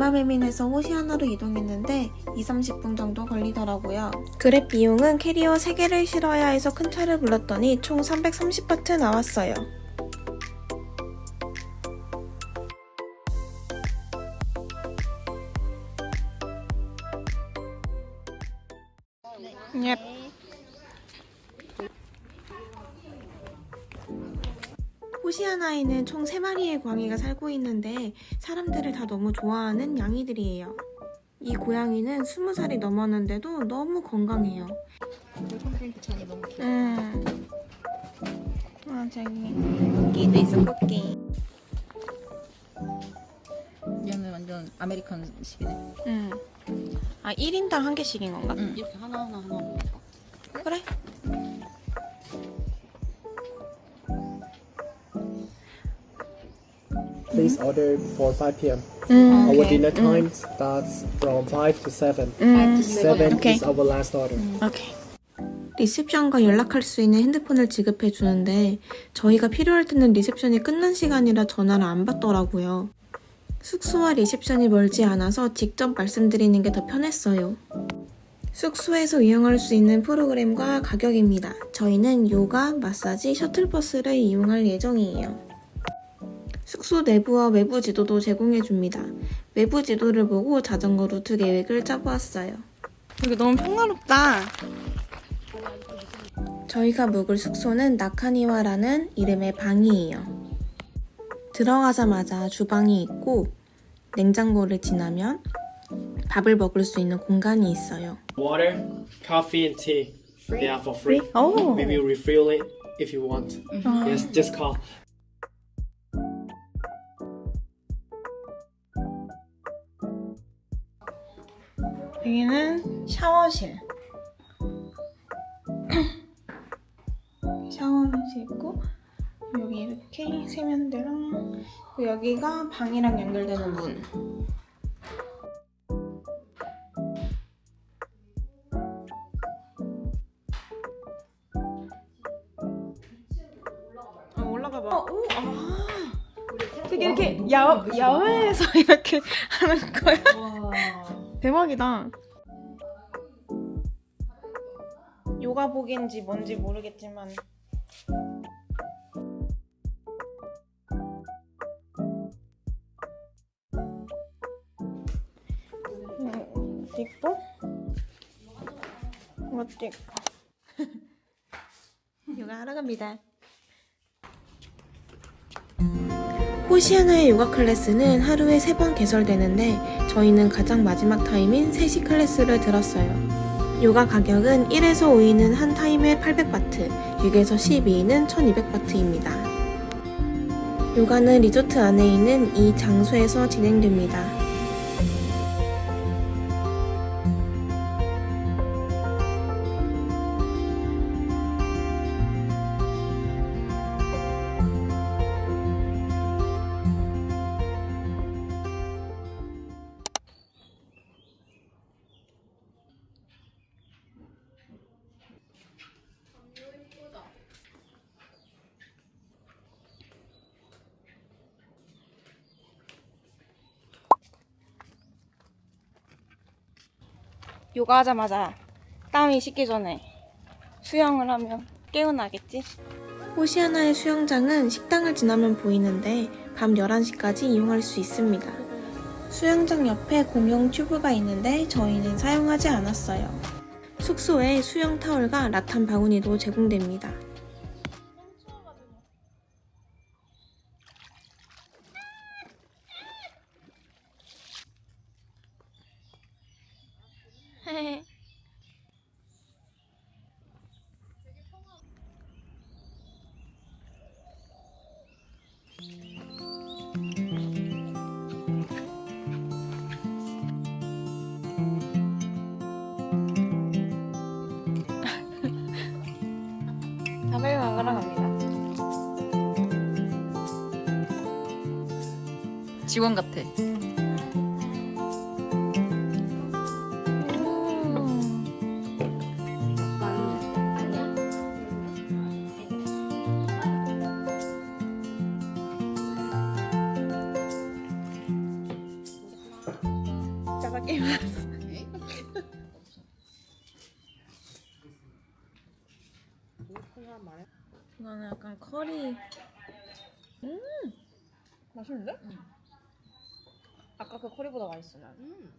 샤오하이 니마메민에서 호시아나로 이동했는데 2, 30분 정도 걸리더라고요. 그랩 비용은 캐리어 3개를 실어야 해서 큰 차를 불렀더니 총 330바트 나왔어요. 호시아나에는 총 3마리의 고양이가 살고 있는데 사람들을 다 너무 좋아하는 양이들이에요. 이 고양이는 20살이 넘었는데도 너무 건강해요. 컴플리트찬이 너무 귀여워. 음. 아, 저기 쿠키도 있어, 쿠키. 얘는 완전 아메리칸식이네. 음. 아, 1인당 한 개씩인 건가? 응. 이렇게 하나 하나 하나 먹을까? 그래. Please order before 5 p.m. 음. Our 오케이. dinner time starts from 5 to 7. 음. 7 Okay. is our last order. 오케이. 리셉션과 연락할 수 있는 핸드폰을 지급해 주는데 저희가 필요할 때는 리셉션이 끝난 시간이라 전화를 안 받더라고요. 숙소와 리셉션이 멀지 않아서 직접 말씀드리는 게 더 편했어요. 숙소에서 이용할 수 있는 프로그램과 가격입니다. 저희는 요가, 마사지, 셔틀버스를 이용할 예정이에요. 숙소 내부와 외부 지도도 제공해 줍니다. 외부 지도를 보고 자전거 루트 계획을 짜보았어요. 여기 너무 평화롭다. 저희가 묵을 숙소는 나카니와라는 이름의 방이에요. 들어가자마자 주방이 있고 냉장고를 지나면 밥을 먹을 수 있는 공간이 있어요. Water, coffee, and tea. They are for free. 오. We will refill it if you want. Yes, just call. 여기는 샤워실. 샤워실 있고 여기 이렇게 세면대랑 그리고 여기가 방이랑 연결되는 문. 아, 올라가 봐. 오, 아. 되게 이렇게 야, 야외에서 이렇게 하는 거야? 대박이다. 요가복인지 뭔지 모르겠지만 음, 있고 이것도 있고 요가 하러 갑니다. 호시아나의 요가 클래스는 하루에 3번 개설되는데 저희는 가장 마지막 타임인 3시 클래스를 들었어요. 요가 가격은 1에서 5위는 한 타임에 800바트, 6에서 12위는 1200바트입니다. 요가는 리조트 안에 있는 이 장소에서 진행됩니다. 요가 하자마자 땀이 식기 전에 수영을 하면 깨어나겠지? 호시아나의 수영장은 식당을 지나면 보이는데 밤 11시까지 이용할 수 있습니다. 수영장 옆에 공용 튜브가 있는데 저희는 사용하지 않았어요. 숙소에 수영 타월과 라탄 바구니도 제공됩니다. 밥을 먹으러 갑니다. 직원 같아. 이거는 약간 커리. 음 맛있는데? 아까 그 커리보다 맛있어 난. 음.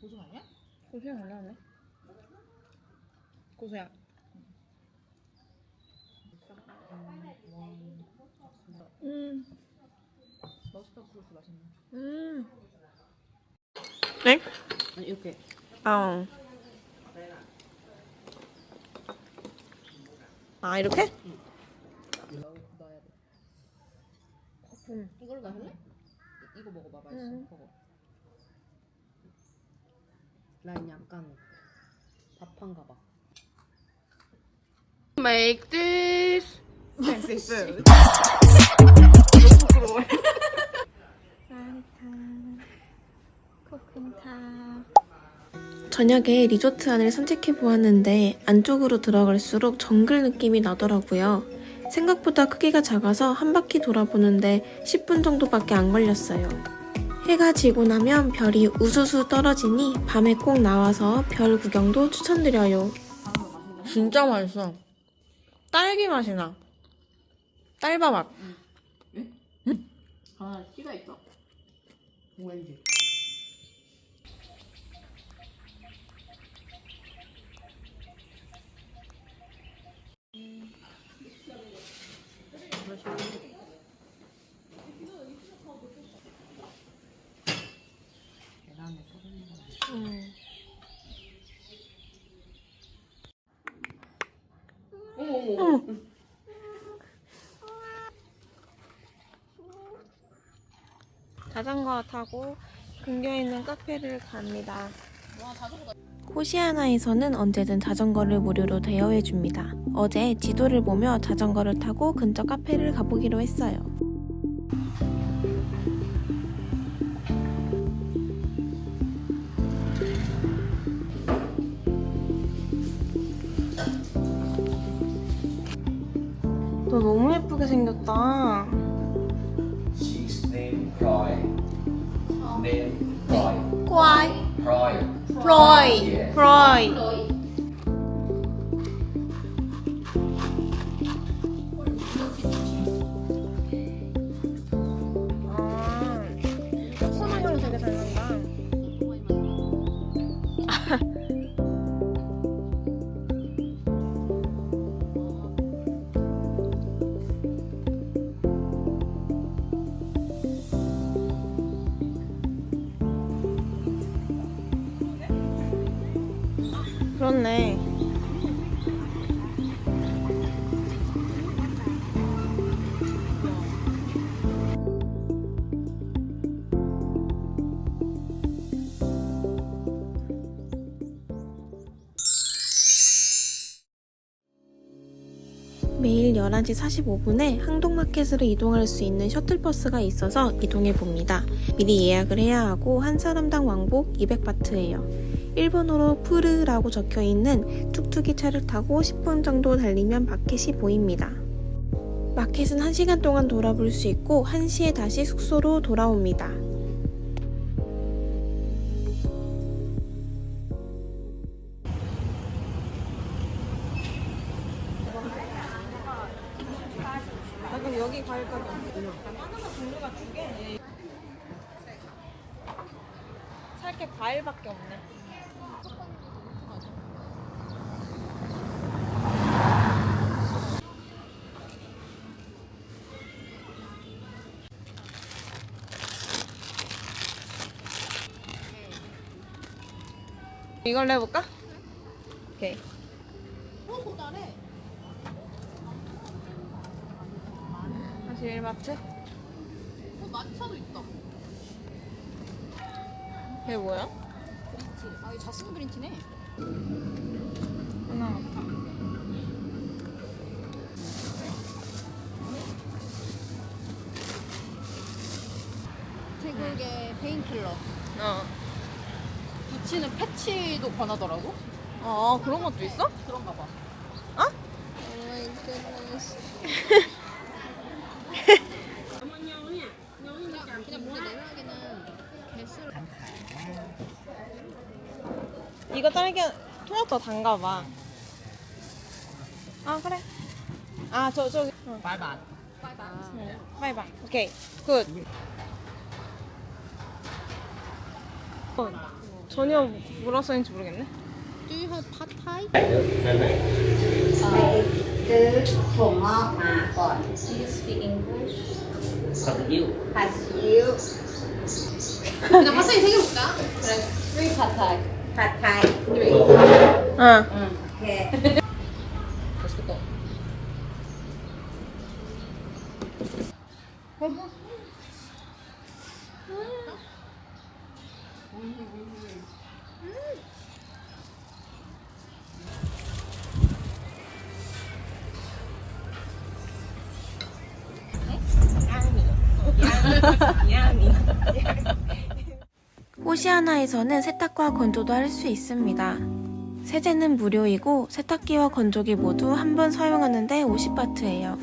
고수 아니야? 고소향 올라오네. 고소향. 음. 머스터드 소스 맛있네. 음. 네? 아니 이렇게 아. 아 이렇게? 넣, 넣어야 돼. 음. 이걸로 마실래? 이- 이거 먹어봐 맛있어. 음. 먹어. 난 약간 밥한가 봐. Make this fancy food. 저녁에 리조트 안을 산책해 보았는데 안쪽으로 들어갈수록 정글 느낌이 나더라고요. 생각보다 크기가 작아서 한 바퀴 돌아보는데 10분 정도밖에 안 걸렸어요. 해가 지고 나면 별이 우수수 떨어지니 밤에 꼭 나와서 별 구경도 추천드려요. 진짜 맛있어. 딸기 맛이 나. 딸바 맛. 아 씨가 있어? 오렌지. 계란에 뿌리는 거. 음. 자전거 타고 근교에 있는 카페를 갑니다. 호시아나에서는 언제든 자전거를 무료로 대여해줍니다. 어제 지도를 보며 자전거를 타고 근처 카페를 가보기로 했어요. 너 너무 예쁘게 생겼다. She's named Pride. Named Pride. 꽈이. Pride. 프로 11시 45분에 항동마켓으로 이동할 수 있는 셔틀버스가 있어서 이동해 봅니다. 미리 예약을 해야 하고 한 사람당 왕복 200바트예요. 일본어로 푸르라고 적혀 있는 툭툭이 차를 타고 10분 정도 달리면 마켓이 보입니다. 마켓은 1시간 동안 돌아볼 수 있고 1시에 다시 숙소로 돌아옵니다. 이걸로 해볼까? 오케이. 다시 1마트? 어 마차도 있다. 이게 뭐야? 그린티. 아 이거 자스민 그린티네. 하나. 태국의 페인킬러. 어. 붙이는 패치도 권하더라고. 어, 그런 것도 있어? 그런가 봐. 어? 이거 딸기 토마토 단가 봐. 아 그래. 아 저 저기. 어. 八百。 바이바이. 오케이. 굿. 어, 전혀 뭐라 써있는지 모르겠네. Do you have pad thai? ซื้อถั่วงอกมาก่อน ผัดยิ้ว ผัดซีอิ๊ว 그냥 파스타이 세개 먹자. ผัดไทย 응. 오시아나에서는 세탁과 건조도 할 수 있습니다. 세제는 무료이고 세탁기와 건조기 모두 한 번 사용하는데 50바트예요.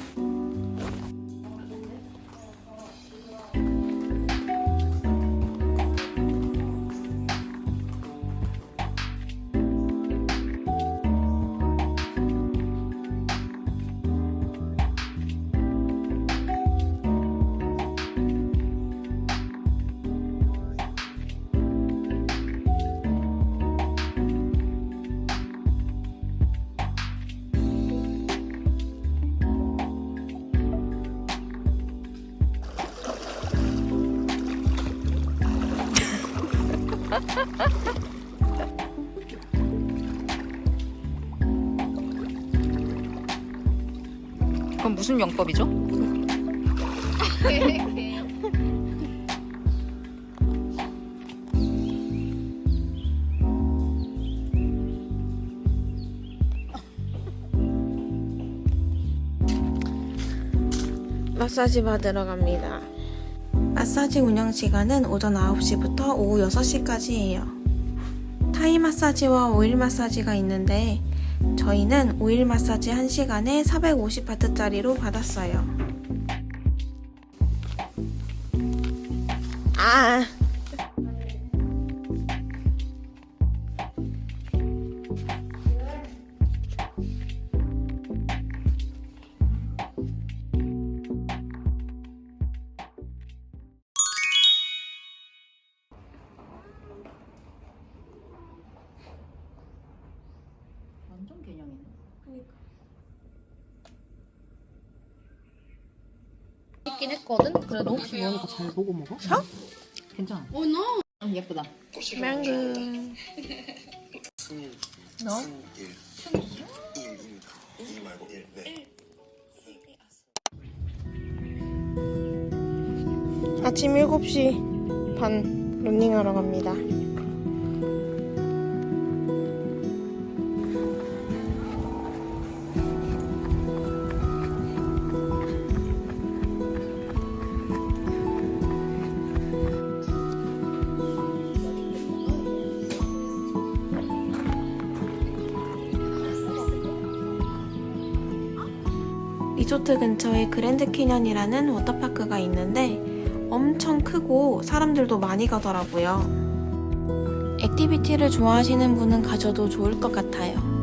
그건 무슨 영법이죠? 마사지 받으러 갑니다. 마사지 운영 시간은 오전 9시부터 오후 6시까지예요. 타이 마사지와 오일 마사지가 있는데 저희는 오일 마사지 1시간에 450바트짜리로 받았어요. 아. 개념이네. 있긴 했거든. 그래도 혹시 모르니까 잘 보고 먹어. 사? 괜찮아. 오 노. 음, 예쁘다. 망고. 너? 아침 7시 반 런닝하러 갑니다. 리조트 근처에 그랜드 캐년이라는 워터파크가 있는데 엄청 크고 사람들도 많이 가더라고요. 액티비티를 좋아하시는 분은 가셔도 좋을 것 같아요.